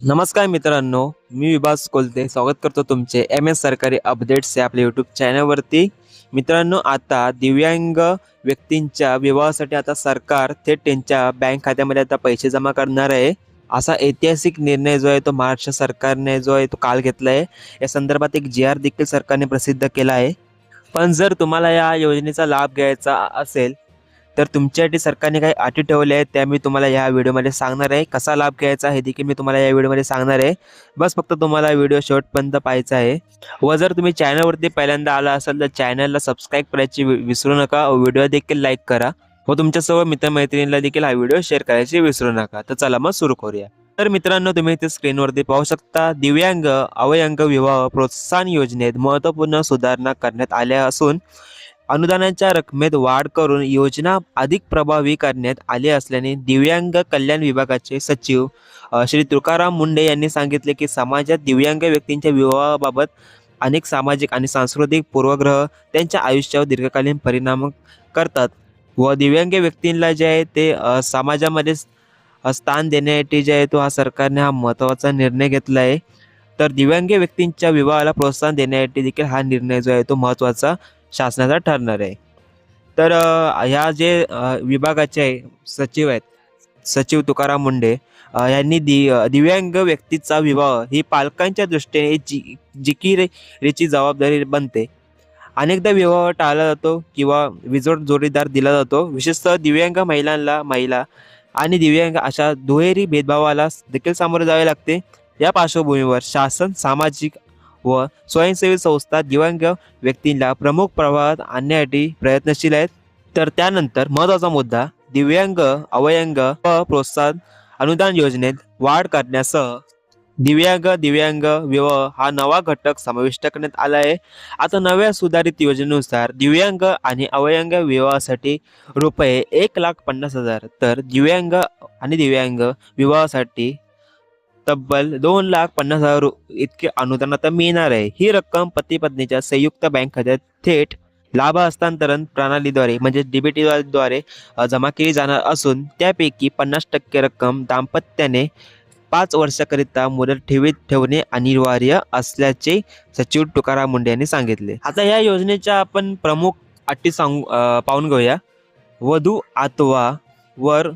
नमस्कार मित्रांनो मी विभास कोलते. स्वागत करतो तुमचे एम एस सरकारी अपडेट्स या आपल्या यूट्यूब चॅनलवरती मित्रांनो आता दिव्यांग व्यक्तींच्या विवाहासाठी आता सरकार थेट त्यांच्या बँक खात्यामध्ये आता पैसे जमा करणार आहे. असा ऐतिहासिक निर्णय जो आहे तो महाराष्ट्र सरकारने जो आहे तो काल घेतला आहे या संदर्भात एक जी आर देखील सरकारने प्रसिद्ध केला आहे. पण जर तुम्हाला या योजनेचा लाभ घ्यायचा असेल तर तुमच्यासाठी सरकारने काही अटी ठेवल्या आहेत त्या मी तुम्हाला या व्हिडिओमध्ये सांगणार आहे. कसा लाभ घ्यायचा हे देखील मी तुम्हाला या व्हिडिओमध्ये सांगणार आहे. बस फक्त तुम्हाला व्हिडिओ शेवटपर्यंत पाहायचा आहे. व जर तुम्ही चॅनलवरती पहिल्यांदा आला असाल तर चॅनलला सबस्क्राईब करायची विसरू नका व्हिडिओ देखील लाईक करा. व तुमच्यासोबत मित्रमैत्रिणीला देखील हा व्हिडिओ शेअर करायची विसरू नका. तर चला मग सुरू करूया. तर मित्रांनो तुम्ही इथे स्क्रीनवरती पाहू शकता दिव्यांग अवयंग विवाह प्रोत्साहन योजनेत महत्त्वपूर्ण सुधारणा करण्यात आल्या असून अनुदानाच्या रकमेत वाढ करून योजना अधिक प्रभावी करण्यात आली असल्याने दिव्यांग कल्याण विभागाचे सचिव श्री तुकाराम मुंडे यांनी सांगितले की समाजात दिव्यांग व्यक्तींच्या विवाहाबाबत अनेक सामाजिक आणि सांस्कृतिक पूर्वग्रह त्यांच्या आयुष्यावर दीर्घकालीन परिणाम करतात व दिव्यांग व्यक्तींना जे आहे ते समाजामध्ये स्थान देण्यासाठी जे आहे तो हा सरकारने हा महत्त्वाचा निर्णय घेतला आहे. तर दिव्यांग व्यक्तींच्या विवाहाला प्रोत्साहन देण्यासाठी देखील हा निर्णय जो आहे तो महत्त्वाचा शासनाचा ठरणार आहे. तर ह्या जे विभागाचे आहे, सचिव आहेत सचिव तुकाराम मुंडे यांनी दि दिव्यांग व्यक्तीचा विवाह ही पालकांच्या दृष्टीने जी जिकिरीची जबाबदारी बनते. अनेकदा विवाह टाळला जातो किंवा विजोड जोडीदार दिला जातो. विशेषतः दिव्यांग महिलांना महिला आणि दिव्यांग अशा दुहेरी भेदभावाला देखील सामोरे जावे लागते. या पार्श्वभूमीवर शासन सामाजिक व स्वयंसेवी संस्था दिव्यांग व्यक्तींना प्रमुख प्रवाहात आणण्यासाठी प्रयत्नशील आहेत. तर त्यानंतर महत्त्वाचा मुद्दा दिव्यांग अवयंग व प्रोत्साहन अनुदान योजनेत वाढ करण्यासह दिव्यांग दिव्यांग विवाह हा नवा घटक समाविष्ट करण्यात आला आहे. आता नव्या सुधारित योजनेनुसार दिव्यांग आणि अवयंग विवाहासाठी रुपये एक लाख पन्नास हजार तर दिव्यांग आणि दिव्यांग विवाहासाठी तब्बल दोन लाख पन्नास हजार इतके अनुदान आता मिळणार आहे. ही रक्कम पती पत्नीच्या संयुक्त बँक खात्यात थेट लाभ हस्तांतरण प्रणालीद्वारे म्हणजे डीबीटी द्वारे जमा केली जाणार असून त्यापैकी पन्नास टक्के रक्कम दाम्पत्याने पाच वर्षाकरिता मुदत ठेवीत ठेवणे अनिवार्य असल्याचे सचिव तुकाराम मुंडे यांनी सांगितले. आता या योजनेच्या आपण प्रमुख अटी सांगू पाहून घेऊया. वधू अथवा वर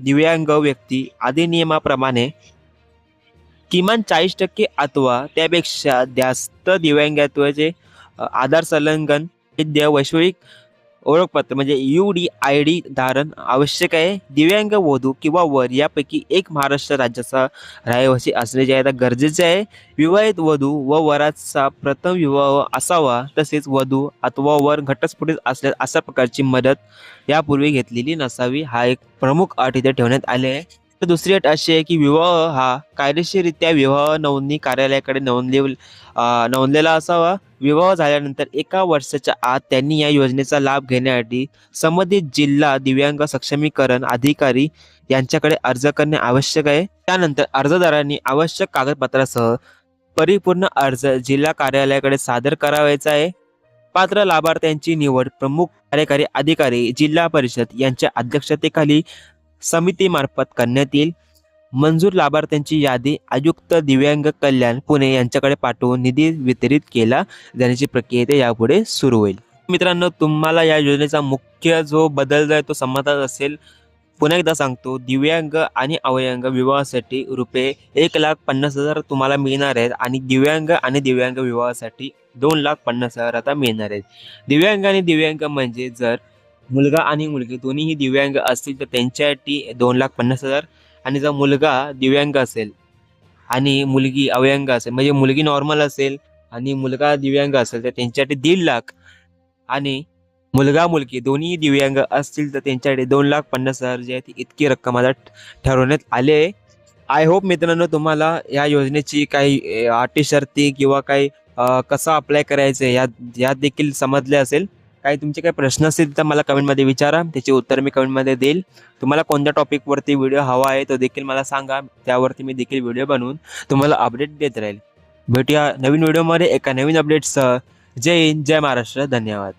दिव्यांग व्यक्ती आदी नियमाप्रमाणे किमान चाळीस टक्के अथवा त्यापेक्षा जास्त दिव्यांगत्वाचे आधार संलग्न विद्या वैश्विक ओळखपत्र म्हणजे यू डी आय डी धारण आवश्यक आहे. दिव्यांग वधू किंवा वर यापैकी एक महाराष्ट्र राज्याचा रहिवासी असणे जे आहे आता गरजेचे आहे. विवाहित वधू व वराचा प्रथम विवाह असावा तसेच वधू अथवा वर घटस्फोटीत असल्यास अशा प्रकारची मदत यापूर्वी घेतलेली नसावी हा एक प्रमुख अट इथे ठेवण्यात आले आहे. तर दुसरी अट अशी आहे की विवाह हा कायदेशीररित्या विवाह नोंदणी कार्यालयाकडे नोंदले नोंदलेला असावा. विवाह झाल्यानंतर एका वर्षाच्या आत त्यांनी या योजनेचा लाभ घेण्यासाठी संबंधित जिल्हा दिव्यांग सक्षमीकरण अधिकारी यांच्याकडे अर्ज करणे आवश्यक आहे. त्यानंतर अर्जदारांनी आवश्यक कागदपत्रासह परिपूर्ण अर्ज जिल्हा कार्यालयाकडे सादर करावायचा आहे. पात्र लाभार्थ्यांची निवड प्रमुख कार्यकारी अधिकारी जिल्हा परिषद यांच्या अध्यक्षतेखाली समितीमार्फत करण्यात येईल. मंजूर लाभार्थ्यांची यादी आयुक्त दिव्यांग कल्याण पुणे यांच्याकडे पाठवून निधी वितरित केला. जाण्याची प्रक्रिया यापुढे सुरू होईल. मित्रांनो तुम्हाला या योजनेचा मुख्य जो बदल जो आहे तो समाजात असेल. पुन्हा एकदा सांगतो दिव्यांग आणि अवयंग विवाहासाठी रुपये एक लाख पन्नास हजार तुम्हाला मिळणार आहेत आणि दिव्यांग आणि दिव्यांग विवाहासाठी दोन लाख पन्नास हजार आता मिळणार आहेत. दिव्यांग आणि दिव्यांग म्हणजे जर मुलगा आणि मुलगी दोन्हीही दिव्यांग असतील तर त्यांच्यासाठी दोन लाख पन्नास हजार. आणि जर मुलगा दिव्यांग असेल आणि मुलगी अवयंग असेल म्हणजे मुलगी नॉर्मल असेल आणि मुलगा दिव्यांग असेल तर त्यांच्यासाठी दीड लाख. आणि मुलगा मुलगी दोन्ही दिव्यांग असतील तर त्यांच्याकडे दोन लाख पन्नास हजार जे आहे ती इतकी रक्कम आता ठरवण्यात आली आहे. आय होप मित्रांनो तुम्हाला या योजनेची काही अटी शर्ती किंवा काही कसं अप्लाय करायचं आहे यात यात देखील समजले असेल. काही तुमचे काही प्रश्न असतील तर मला कमेंटमध्ये विचारा. त्याचे उत्तर मी कमेंटमध्ये देईल. तुम्हाला कोणत्या टॉपिकवरती व्हिडिओ हवा आहे तो देखील मला सांगा. त्यावरती मी देखील व्हिडिओ बनवून तुम्हाला अपडेट देत राहील. भेटूया नवीन व्हिडिओमध्ये एका नवीन अपडेटसह जय हिंद जय महाराष्ट्र. धन्यवाद.